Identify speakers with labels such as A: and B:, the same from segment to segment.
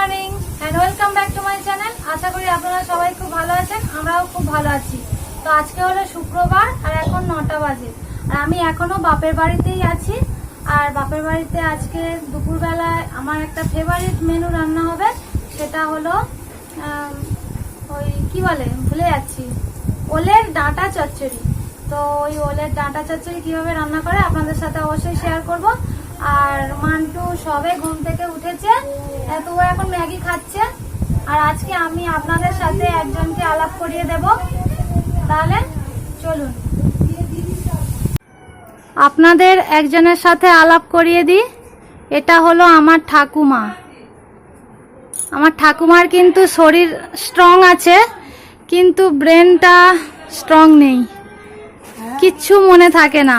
A: Morning and welcome back to my channel আশা করি আপনারা সবাই খুব ভালো আছেন, আমরাও খুব ভালো আছি। তো আজকে হলো শুক্রবার আর এখন নটা বাজে। আর আমি এখনও বাপের বাড়িতেই আছি। আর বাপের বাড়িতে আজকে দুপুরবেলায় আমার একটা ফেভারিট মেনু রান্না হবে, সেটা হলো ওই কি বলে, ভুলে যাচ্ছি। ওলের ডাঁটা চচ্চড়ি। তো ওই ওলের ডাঁটা চচ্চড়ি কীভাবে রান্না করে আপনাদের সাথে অবশ্যই শেয়ার করব। আর মান্টু সবে ঘুম থেকে উঠেছে তো ও এখন ম্যাগি খাচ্ছে। আর আজকে আমি আপনাদের সাথে একজনকে আলাপ করিয়ে দেব। তাহলে চলুন। আপনাদের একজনের সাথে আলাপ করিয়ে দিই। এটা হলো আমার ঠাকুমা। আমার ঠাকুমার কিন্তু শরীর স্ট্রং আছে, কিন্তু ব্রেনটা স্ট্রং নেই। কিচ্ছু মনে থাকে না।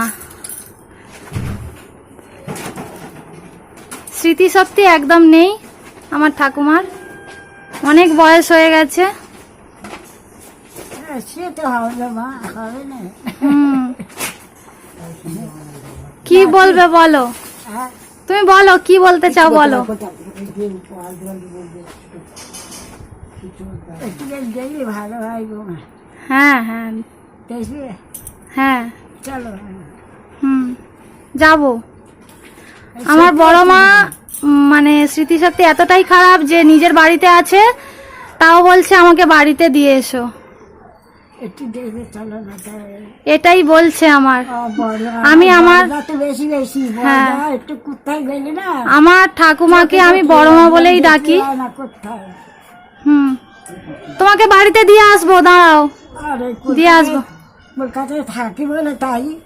A: স্মৃতিশক্তি একদম নেই আমার ঠাকুমার। অনেক বয়স হয়ে গেছে। হুম। কি বলবে বলো?
B: হ্যাঁ।
A: তুমি বলো কি বলতে চাও বলো?
B: হয়
A: হ্যাঁ হ্যাঁ। হ্যাঁ।
B: চলো।
A: হুম। যাব। আমার বড় মা মানে স্মৃতিশক্তি এতটাই খারাপ যে নিজের বাড়িতে আছে তাও বলছে আমাকে বাড়িতে দিয়ে এসো। এটাই বলছে আমার। আমি আমার- হ্যাঁ।
B: না?
A: আমার ঠাকুমাকে আমি বড় মা বলেই ডাকি।
B: হয়
A: হুম। তোমাকে বাড়িতে দিয়ে আসব দাঁড়াও। দিয়ে আসব।
B: কলকাতায় থাকি বলে তাই।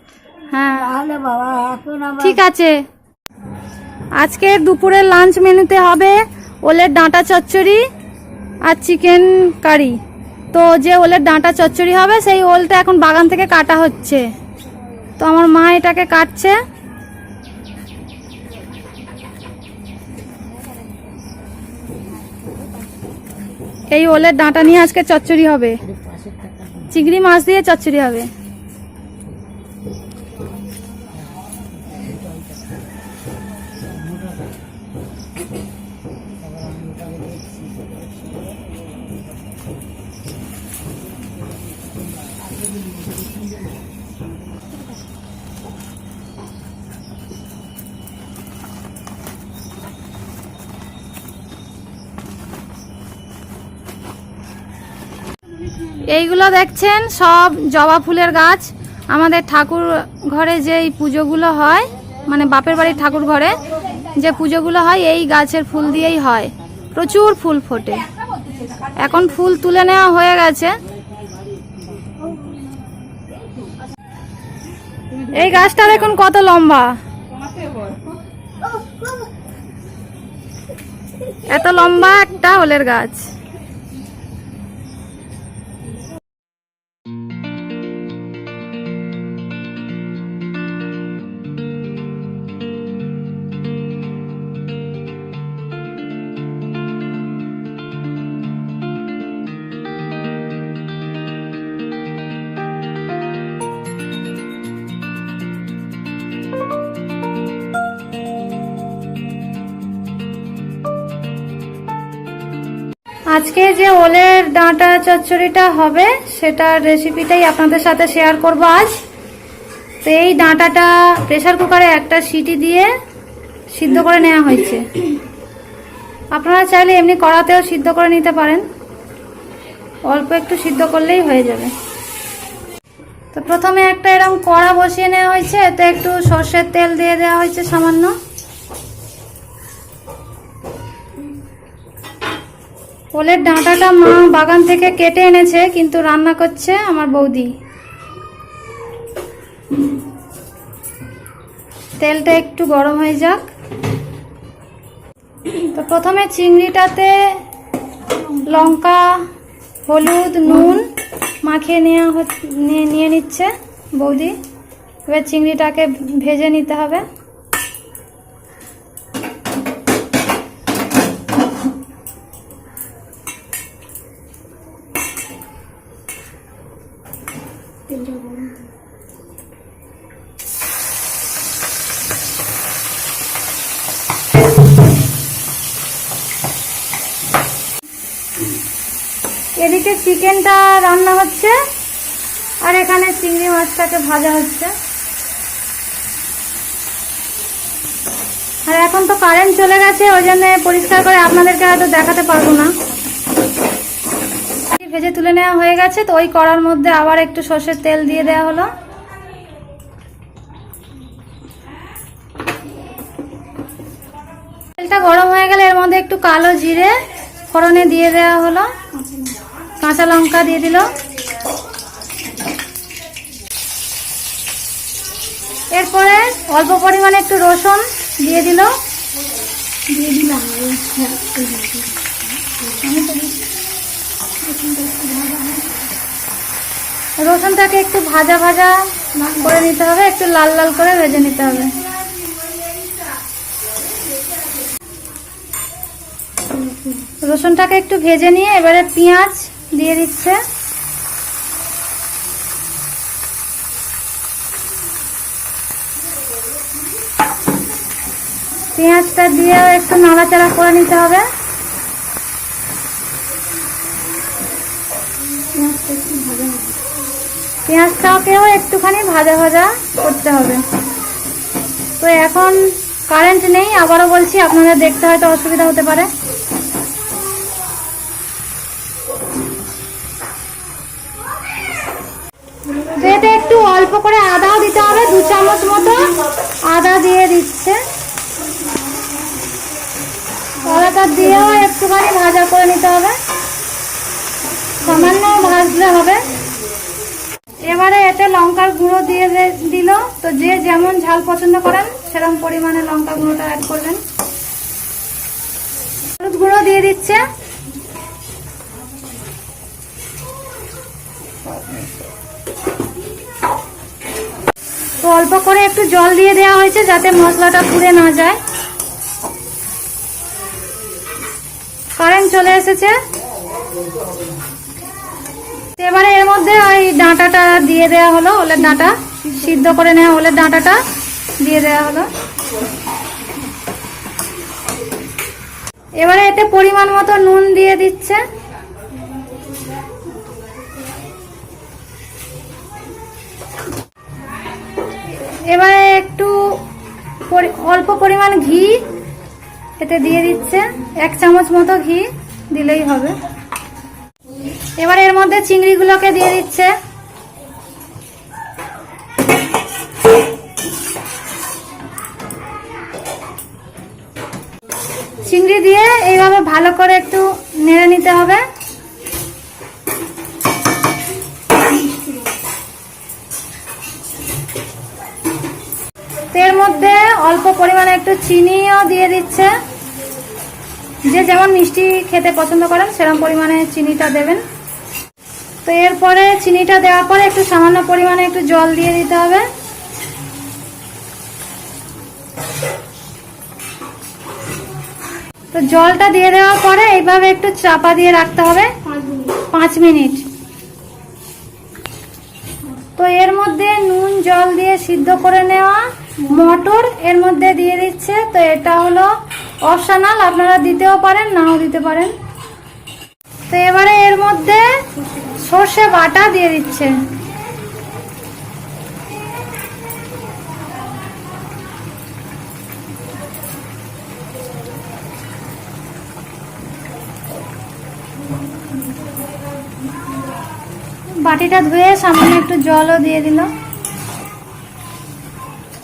A: হ্যাঁ। ঠিক আছে। আজকে দুপুরের লাঞ্চ মেনুতে হবে ওলের ডাঁটা চচ্চড়ি আর চিকেন কারি তো যে ওলের ডাঁটা চচ্চড়ি হবে, সেই ওলটা এখন বাগান থেকে কাটা হচ্ছে। তো আমার মা এটাকে কাটছে। এই ওলের ডাঁটা নিয়ে আজকে চচ্চড়ি হবে। চিংড়ি মাছ দিয়ে চচ্চড়ি হবে। এইগুলো দেখছেন, সব জবা ফুলের গাছ। আমাদের ঠাকুর ঘরে যে এই পুজোগুলো হয় মানে বাপের বাড়ির ঠাকুর ঘরে যে পুজোগুলো হয়, এই গাছের ফুল দিয়েই হয়। প্রচুর ফুল ফোটে। এখন ফুল তুলে নেওয়া হয়ে গেছে। এই গাছটা দেখুন কত লম্বা? এত লম্বা একটা ওলের গাছ। আজকে যে ওলের ডাঁটা চচ্চড়িটা হবে, সেটার রেসিপিটাই আপনাদের সাথে শেয়ার করব আজ। তো এই ডাঁটাটা প্রেসার কুকারে একটা সিটি দিয়ে সিদ্ধ করে নেওয়া হয়েছে। আপনারা চাইলে এমনি কড়াতেও সিদ্ধ করে নিতে পারেন। অল্প একটু সিদ্ধ করলেই হয়ে যাবে। তো প্রথমে একটা এরকম কড়া বসিয়ে নেওয়া হয়েছে। এতে একটু সর্ষের তেল দিয়ে দেওয়া হয়েছে সামান্য। ওলের ডাঁটাটা মা বাগান থেকে কেটে এনেছে, কিন্তু রান্না করছে আমার বৌদি। তেলটা একটু গরম হয়ে যাক। তো প্রথমে চিংড়িটাতে লঙ্কা, হলুদ, নুন মাখিয়ে নেওয়া নিয়ে নিচ্ছে বৌদি। এবার চিংড়িটাকে ভেজে নিতে হবে। তেলটা গরম এদিকে চিকেনটা রান্না হচ্ছে, আর এখানে চিংড়ি মাছটাকে ভাজা হচ্ছে। আর এখন তো কারেন্ট চলে গেছে, ওই জন্য পরিষ্কার করে আপনাদেরকে হয়তো দেখাতে পারব না। ভেজে তুলে নেওয়া হয়ে গেছে, তো ওই কড়ার মধ্যে আবার একটু সর্ষের তেল দিয়ে দেওয়া হলো। তেলটা গরম হয়ে গেলে এর মধ্যে একটু কালো জিরে ফোড়নে দিয়ে দেওয়া হলো। কাঁচা লঙ্কা দিয়ে দিল। এরপরে অল্প পরিমাণে একটু রসুন দিয়ে দিল। দিয়ে দিলাম। রসুনটাকে একটু ভাজা ভাজা করে নিতে হবে, একটু লাল লাল করে ভেজে নিতে হবে। রসুনটাকে একটু ভেজে নিয়ে এবারে পেঁয়াজ দিয়ে দিচ্ছে। পেঁয়াজটা দিয়ে একটু নাড়াচাড়া করে নিতে হবে। পেঁয়াজটাকেও একটুখানি ভাজা ভাজা করতে হবে। তো এখন কারেন্ট নেই, আবারও বলছি, আপনাদের দেখতে হয়তো অসুবিধা হতে পারে। এতে একটু অল্প করে আদাও দিতে হবে, দু চামচ মতো আদা দিয়ে দিচ্ছে। আদাটা দিয়েও একটুখানি ভাজা করে নিতে হবে। সামান্য ভাজলে হবে। এবারে এতে লঙ্কার গুঁড়ো দিয়ে দিল। তো যে যেমন ঝাল পছন্দ করেন সেরকম পরিমাণে লঙ্কা গুঁড়োটা অ্যাড করবেন। হলুদ গুঁড়ো দিয়ে দিচ্ছে। তো অল্প করে একটু জল দিয়ে দেওয়া হয়েছে যাতে মশলাটা পুড়ে না যায়। কারেন্ট চলে এসেছে। এবারে এর মধ্যে ওই ডাঁটাটা দিয়ে দেওয়া হলো, ওলের ডাঁটা। সিদ্ধ করে নেওয়া ওলের ডাঁটাটা দিয়ে দেওয়া হলো। এবারে এতে পরিমাণ মতো নুন দিয়ে দিচ্ছে। এবারে একটু অল্প পরিমাণ ঘি এতে দিয়ে দিচ্ছে। এক চামচ মতো ঘি দিলেই হবে। এবার এর মধ্যে চিংড়িগুলোকে দিয়ে দিচ্ছে। চিংড়ি দিয়ে এইভাবে ভালো করে একটু নেড়ে নিতে হবে। এর মধ্যে অল্প পরিমাণে একটু চিনিও দিয়ে দিচ্ছে। যে যেমন মিষ্টি খেতে পছন্দ করেন সেরকম পরিমাণে চিনিটা দেবেন। তো এরপরে চিনিটা দেওয়ার পরে একটু সামান্য পরিমাণে একটু জল দিয়ে দিতে হবে। তো জলটা দিয়ে দেওয়ার পরে এইভাবে একটু চাপা দিয়ে রাখতে হবে পাঁচ মিনিট। তো এর মধ্যে নুন, জল দিয়ে সিদ্ধ করে নেওয়া মটর এর মধ্যে দিয়ে দিচ্ছে। তো এটা হলো অপশনাল, আপনারা দিতেও পারেন, নাও দিতে পারেন। তো এবারে এর মধ্যে সর্ষে বাটা দিয়ে দিচ্ছে। বাটিটা ধুয়ে সামান্য একটু জলও দিয়ে দিল।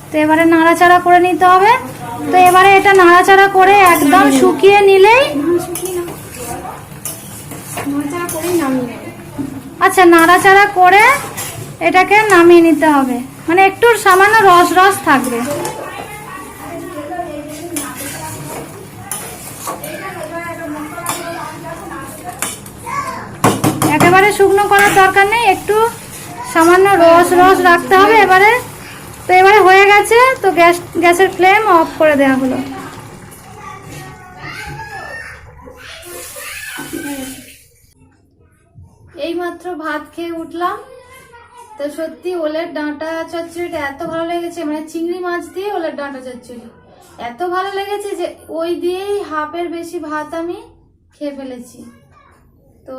A: তো এবারে নাড়াচাড়া করে নিতে হবে। তো এবারে এটা নাড়াচাড়া করে একদম শুকিয়ে নিলেই আচ্ছা নাড়াচাড়া করে এটাকে নামিয়ে নিতে হবে। মানে একটু সামান্য রস রস থাকবে। একেবারে শুকনো করার দরকার নেই, একটু সামান্য রস রস রাখতে হবে এবারে। তো এবারে হয়ে গেছে, তো গ্যাস, গ্যাসের ফ্লেম অফ করে দেওয়া হলো। এই মাত্র ভাত খেয়ে উঠলাম। তো সত্যি ওলের ডাঁটা চচ্চড়িটা এত ভালো লেগেছে মানে চিংড়ি মাছ দিয়ে ওলের ডাঁটা চচ্চড়ি। এত ভালো লেগেছে যে ওই দিয়েই হাফের বেশি ভাত আমি খেয়ে ফেলেছি। তো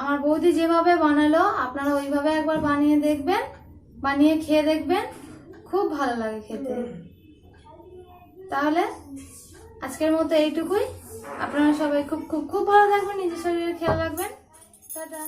A: আমার বৌদি যেভাবে বানালো, আপনারা ওইভাবে একবার বানিয়ে দেখবেন, বানিয়ে খেয়ে দেখবেন, খুব ভালো লাগে খেতে। তাহলে আজকের মতো এইটুকুই। আপনারা সবাই খুব খুব খুব ভালো থাকবেন, নিজের শরীরের খেয়াল রাখবেন। দাদা